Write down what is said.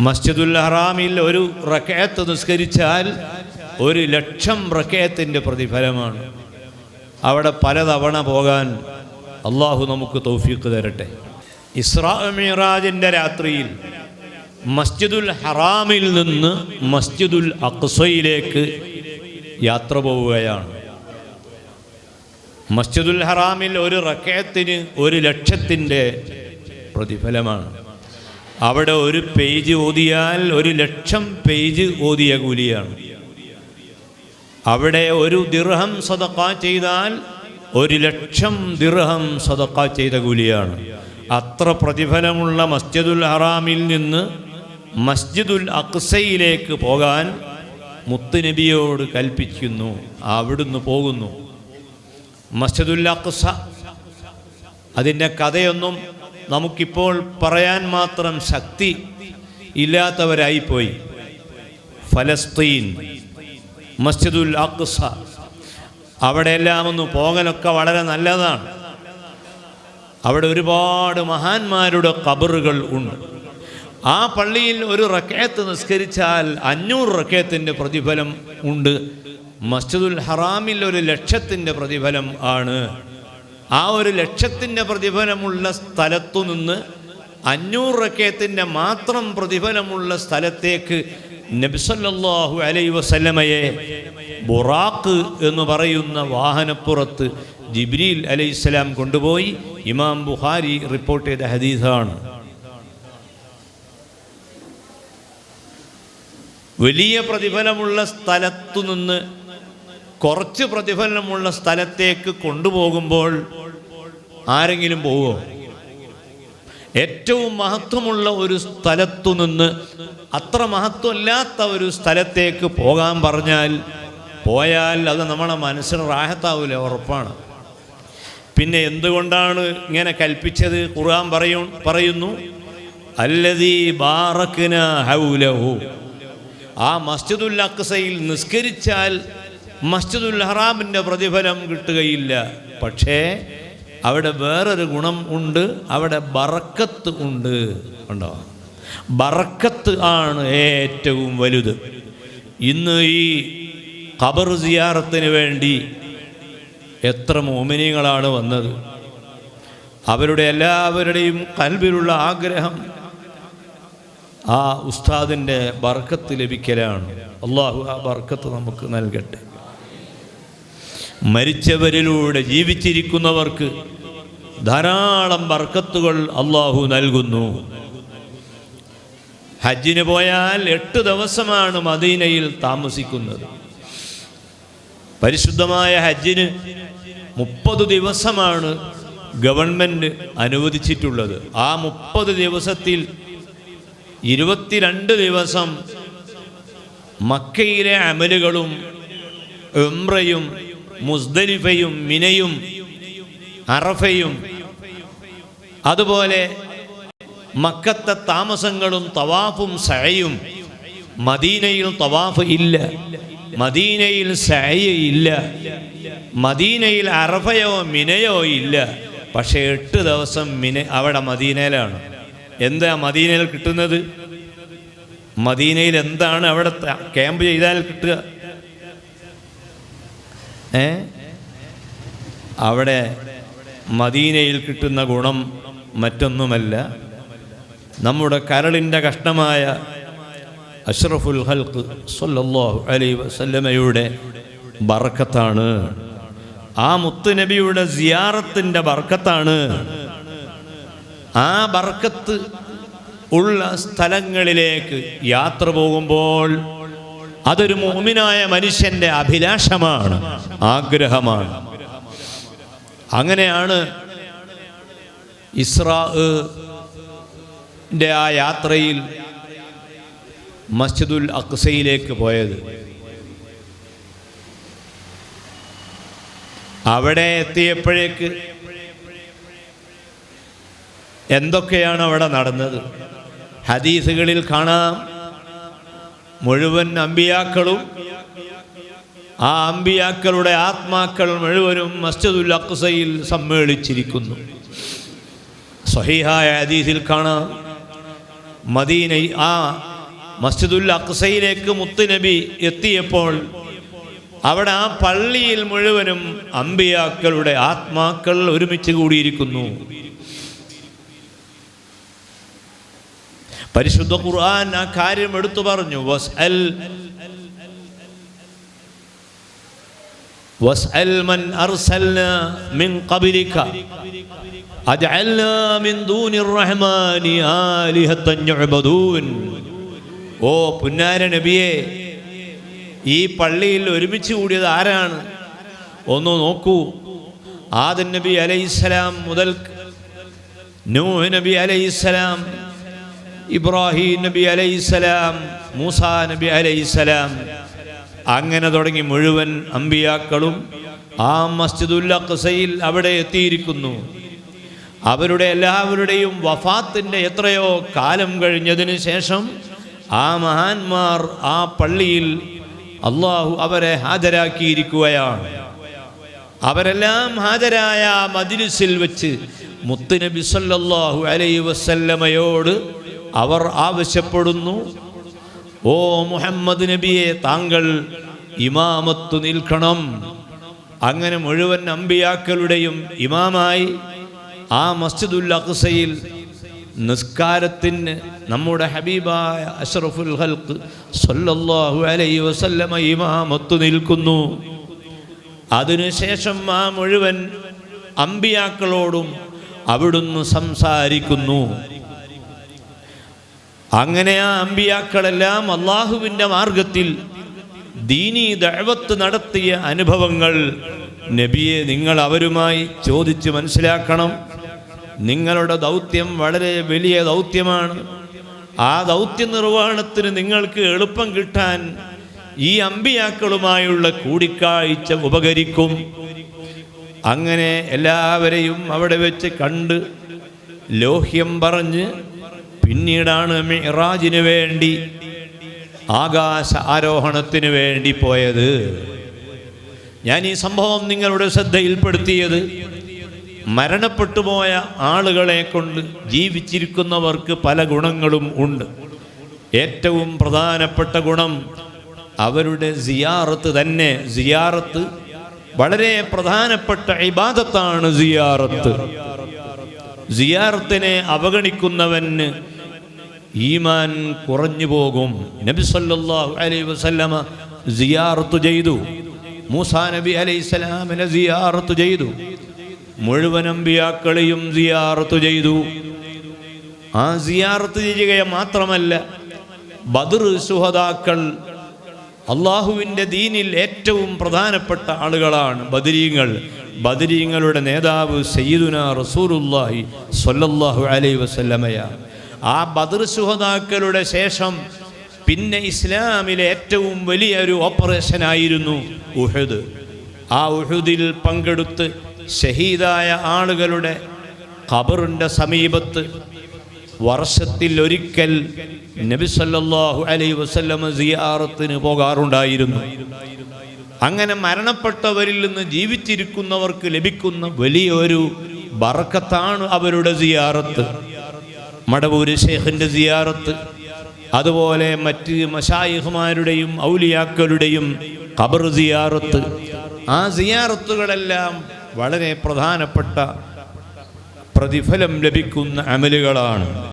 മസ്ജിദുൽ ഹറാമിൽ ഒരു റക്കയത്ത് നിസ്കരിച്ചാൽ ഒരു ലക്ഷം റക്കയത്തിന്റെ പ്രതിഫലമാണ്. അവിടെ പലതവണ പോകാൻ അള്ളാഹു നമുക്ക് തൗഫീഖ് തരട്ടെ. ഇസ്രാ മിറാജിന്റെ രാത്രിയിൽ മസ്ജിദുൽ ഹറാമിൽ നിന്ന് മസ്ജിദുൽ അക്സയിലേക്ക് യാത്ര പോവുകയാണ്. മസ്ജിദുൽ ഹറാമിൽ ഒരു റക്കയത്തിന് ഒരു ലക്ഷത്തിന്റെ പ്രതിഫലമാണ്. അവിടെ ഒരു പേജ് ഓതിയാൽ ഒരു ലക്ഷം പേജ് ഓതിയ കൂലിയാണ്. അവിടെ ഒരു ദിർഹം സദക്ക ചെയ്താൽ ഒരു ലക്ഷം ദിർഹം സദക്ക ചെയ്ത കൂലിയാണ്. അത്ര പ്രതിഫലമുള്ള മസ്ജിദുൽ ഹറാമിൽ നിന്ന് മസ്ജിദുൽ അക്സയിലേക്ക് പോകാൻ മുത്തുനബിയോട് കൽപ്പിക്കുന്നു. അവിടുന്ന് പോകുന്നു. മസ്ജിദുൽ അക്സ. അതിന്റെ കഥയൊന്നും നമുക്കിപ്പോൾ പറയാൻ മാത്രം ശക്തി ഇല്ലാത്തവരായിപ്പോയി. ഫലസ്തീൻ മസ്ജിദുൽ അക്സ അവിടെയെല്ലാം ഒന്ന് പോകലൊക്കെ വളരെ നല്ലതാണ്. അവിടെ ഒരുപാട് മഹാന്മാരുടെ കബറുകൾ ഉണ്ട്. ആ പള്ളിയിൽ ഒരു റക്കേത്ത് നിസ്കരിച്ചാൽ അഞ്ഞൂറ് റക്കേത്തിന്റെ പ്രതിഫലം ഉണ്ട്. മസ്ജിദുൽ ഹറാമിൽ ഒരു ലക്ഷത്തിന്റെ പ്രതിഫലം ആണ്. ആ ഒരു ലക്ഷത്തിന്റെ പ്രതിഫലമുള്ള സ്ഥലത്തു നിന്ന് അഞ്ഞൂറ് റക്കയത്തിന്റെ മാത്രം പ്രതിഫലമുള്ള സ്ഥലത്തേക്ക് നബിസല്ലാഹു അലൈ വസല്ലമയെ ബുറാക്ക് എന്ന് പറയുന്ന വാഹനപ്പുറത്ത് ജിബ്രീൽ അലൈഹി സ്വലാം കൊണ്ടുപോയി ഇമാം ബുഹാരി റിപ്പോർട്ട് ചെയ്ത ഹദീസാണ്. വലിയ പ്രതിഫലമുള്ള സ്ഥലത്തു നിന്ന് കുറച്ച് പ്രതിഫലനമുള്ള സ്ഥലത്തേക്ക് കൊണ്ടുപോകുമ്പോൾ ആരെങ്കിലും പോവോ? ഏറ്റവും മഹത്വമുള്ള ഒരു സ്ഥലത്തു നിന്ന് അത്ര മഹത്വമില്ലാത്ത ഒരു സ്ഥലത്തേക്ക് പോകാൻ പറഞ്ഞാൽ പോയാൽ അത് നമ്മുടെ മനസ്സിന് റാഹത്താവില്ല ഉറപ്പാണ്. പിന്നെ എന്തുകൊണ്ടാണ് ഇങ്ങനെ കൽപ്പിച്ചത്? ഖുർആൻ പറയൂ പറയുന്നു അല്ലതീ ബാറക്കിന ഹൗലഹു. ആ മസ്ജിദുൽ അക്സയിൽ നിസ്കരിച്ചാൽ മസ്ജിദുൽ ഹറാമിന്റെ പ്രതിഫലം കിട്ടുകയില്ല. പക്ഷേ അവിടെ വേറൊരു ഗുണം ഉണ്ട്. അവിടെ ബറക്കത്ത് ഉണ്ട്. ഉണ്ടോ ബറക്കത്ത് ആണ് ഏറ്റവും വലുത്. ഇന്ന് ഈ ഖബർ സിയാറത്തിന് വേണ്ടി എത്ര മോമിനികളാണ് വന്നത്. അവരുടെ എല്ലാവരുടെയും കൽവിലുള്ള ആഗ്രഹം ആ ഉസ്താദിന്റെ ബർക്കത്ത് ലഭിക്കലാണ്. അള്ളാഹു ആ ബർക്കത്ത് നമുക്ക് നൽകട്ടെ. മരിച്ചവരിലൂടെ ജീവിച്ചിരിക്കുന്നവർക്ക് ധാരാളം ബർക്കത്തുകൾ അള്ളാഹു നൽകുന്നു. ഹജ്ജിന് പോയാൽ എട്ട് ദിവസമാണ് മദീനയിൽ താമസിക്കുന്നത്. പരിശുദ്ധമായ ഹജ്ജിന് മുപ്പത് ദിവസമാണ് ഗവൺമെന്റ് അനുവദിച്ചിട്ടുള്ളത്. ആ മുപ്പത് ദിവസത്തിൽ ഇരുപത്തിരണ്ട് ദിവസം മക്കയിലെ അമലുകളും എംറയും മുസ്ദലിഫയും മിനയും അറഫയും അതുപോലെ മക്കത്തെ താമസങ്ങളും തവാഫും സഴയും മദീനയിൽ തവാഫ് ഇല്ല. മദീനയിൽ സഴയ ഇല്ല. മദീനയിൽ അറഫയോ മിനയോ ഇല്ല. പക്ഷേ എട്ട് ദിവസം മിന അവിടെ മദീനയിലാണ്. എന്താ മദീനയിൽ കിട്ടുന്നത്? മദീനയിൽ എന്താണ് അവിടെ ക്യാമ്പ് ചെയ്താൽ കിട്ടുക? അവിടെ മദീനയിൽ കിട്ടുന്ന ഗുണം മറ്റൊന്നുമല്ല. നമ്മുടെ കരളിന്റെ കഷ്ടമായ അഷ്റഫുൽ ഹൽക്ക് സല്ലല്ലാഹു അലൈ വസല്ലമയുടെ ബർക്കത്താണ്. ആ മുത്തുനബിയുടെ സിയാറത്തിന്റെ ബർക്കത്താണ്. ആ ബർക്കത്ത് ഉള്ള സ്ഥലങ്ങളിലേക്ക് യാത്ര പോകുമ്പോൾ അതൊരു മോമിനായ മനുഷ്യന്റെ അഭിലാഷമാണ് ആഗ്രഹമാണ്. അങ്ങനെയാണ് ഇസ്രാന്റെ ആ യാത്രയിൽ മസ്ജിദുൽ അക്സയിലേക്ക് പോയത്. അവിടെ എത്തിയപ്പോഴേക്ക് എന്തൊക്കെയാണ് അവിടെ നടന്നത്? ഹദീസുകളിൽ കാണാം. മുഴുവൻ അമ്പിയാക്കളും ആ അമ്പിയാക്കളുടെ ആത്മാക്കൾ മുഴുവനും മസ്ജിദുൽ അക്സയിൽ സമ്മേളിച്ചിരിക്കുന്നു. സ്വഹീഹായ അതീതിൽ കാണാം. മദീന ആ മസ്ജിദുൽ അക്സയിലേക്ക് മുത്തുനബി എത്തിയപ്പോൾ അവിടെ ആ പള്ളിയിൽ മുഴുവനും അമ്പിയാക്കളുടെ ആത്മാക്കൾ ഒരുമിച്ച് കൂടിയിരിക്കുന്നു. പരിശുദ്ധ ഖുർആൻ ആ കാര്യം എടുത്തു പറഞ്ഞു. വസ്അൽ വസ്അൽ മൻ أرسلنا മിൻ ഖബലിക. أجعلنا മിൻ دون റഹ്മാനി آلهة യുഅബദൂൻ. ഓ പുന്നാര നബിയെ ഈ പള്ളിയിൽ ഒരുമിച്ച് കൂടിയത് ആരാണ്? ഒന്ന് നോക്കൂ. ആദൻ നബി അലൈഹിസ്സലാം മുതൽ നൂഹ് നബി അലൈഹിസ്സലാം ഇബ്രാഹിം നബി അലൈസലാം മൂസ നബി അലൈസലാം അങ്ങനെ തുടങ്ങി മുഴുവൻ അമ്പിയാക്കളും ആ മസ്ജിദുൽ അവിടെ എത്തിയിരിക്കുന്നു. അവരുടെ എല്ലാവരുടെയും വഫാത്തിന്റെ എത്രയോ കാലം കഴിഞ്ഞതിന് ശേഷം ആ മഹാന്മാർ ആ പള്ളിയിൽ അള്ളാഹു അവരെ ഹാജരാക്കിയിരിക്കുകയാണ്. അവരെല്ലാം ഹാജരായ ആ മജ്ലിസിൽ വെച്ച് മുത്തുനബി സല്ലാഹു അലൈഹി വസല്ലമയോട് അവർ ആവശ്യപ്പെടുന്നു. ഓ മുഹമ്മദ് നബിയെ താങ്കൾ ഇമാമത്തു നിൽക്കണം. അങ്ങനെ മുഴുവൻ അമ്പിയാക്കളുടെയും ഇമാമായി ആ മസ്ജിദുൽ അഖ്സയിൽ നിസ്കാരത്തിന് നമ്മുടെ ഹബീബായ അഷറഫുൽ ഹൽക്ക് സല്ലല്ലാഹു അലൈഹി വസല്ലമ ഇമാമത്തു നിൽക്കുന്നു. അതിനുശേഷം ആ മുഴുവൻ അമ്പിയാക്കളോടും അവിടുന്ന് സംസാരിക്കുന്നു. അങ്ങനെ ആ അമ്പിയാക്കളെല്ലാം അള്ളാഹുവിന്റെ മാർഗത്തിൽ ദീനീ ദഴവത്ത് നടത്തിയ അനുഭവങ്ങൾ നബിയെ നിങ്ങൾ അവരുമായി ചോദിച്ച് മനസ്സിലാക്കണം. നിങ്ങളുടെ ദൗത്യം വളരെ വലിയ ദൗത്യമാണ്. ആ ദൗത്യ നിർവഹണത്തിന് നിങ്ങൾക്ക് എളുപ്പം കിട്ടാൻ ഈ അമ്പിയാക്കളുമായുള്ള കൂടിക്കാഴ്ച ഉപകരിക്കും. അങ്ങനെ എല്ലാവരെയും അവിടെ വെച്ച് കണ്ട് ലോഹ്യം പറഞ്ഞ് പിന്നീടാണ് മിറാജിന് വേണ്ടി ആകാശ ആരോഹണത്തിന് വേണ്ടി പോയത്. ഞാൻ ഈ സംഭവം നിങ്ങളുടെ ശ്രദ്ധയിൽപ്പെടുത്തിയത് മരണപ്പെട്ടുപോയ ആളുകളെ കൊണ്ട് ജീവിച്ചിരിക്കുന്നവർക്ക് പല ഗുണങ്ങളും ഉണ്ട്. ഏറ്റവും പ്രധാനപ്പെട്ട ഗുണം അവരുടെ സിയാറത്ത് തന്നെ. സിയാറത്ത് വളരെ പ്രധാനപ്പെട്ട ഇബാദത്താണ് സിയാറത്ത്. സിയാറത്തിനെ അവഗണിക്കുന്നവന് ഈമാൻ കുറഞ്ഞു പോകും. നബി സല്ലാഹു അലൈ വസല്ലമ സിയാറത്ത് ചെയ്തു. മൂസാ നബി അലൈഹി സ്വലാമിനെ സിയാറത്ത് ചെയ്തു. മുഴുവൻ അമ്പിയാക്കളെയും സിയാറത്ത് ചെയ്തു. ആ സിയാറത്ത് ചെയ്യുക മാത്രമല്ല ബദർ സുഹദാക്കൾ അള്ളാഹുവിന്റെ ദീനിൽ ഏറ്റവും പ്രധാനപ്പെട്ട ആളുകളാണ്. ബദരീങ്ങൾ. ബദരീങ്ങളുടെ നേതാവ് സയ്യിദുന റസൂലുല്ലാഹി സൊല്ലാഹു അലൈ വസല്ലമയാണ് ആ ബദർ സുഹതാക്കളുടെ ശേഷം പിന്നെ ഇസ്ലാമിലെ ഏറ്റവും വലിയ ഒരു ഓപ്പറേഷൻ ആയിരുന്നു ഉഹദ്. ആ ഉഹുദിൽ പങ്കെടുത്ത് ഷഹീദായ ആളുകളുടെ ഖബറിന്റെ സമീപത്ത് വർഷത്തിൽ ഒരിക്കൽ നബി സല്ലല്ലാഹു അലൈഹി വസല്ലമ സിയാറത്തിന് പോകാറുണ്ടായിരുന്നു. അങ്ങനെ മരണപ്പെട്ടവരിൽ നിന്ന് ജീവിച്ചിരിക്കുന്നവർക്ക് ലഭിക്കുന്ന വലിയൊരു ബർക്കത്താണ് അവരുടെ സിയാറത്ത്. മടവൂര് ഷേഖിന്റെ സിയാറത്ത് അതുപോലെ മറ്റ് മഷായിഹുമാരുടെയും ഔലിയാക്കളുടെയും ഖബർ സിയാറത്ത്. ആ സിയാറത്തുകളെല്ലാം വളരെ പ്രധാനപ്പെട്ട പ്രതിഫലം ലഭിക്കുന്ന അമലുകളാണ്.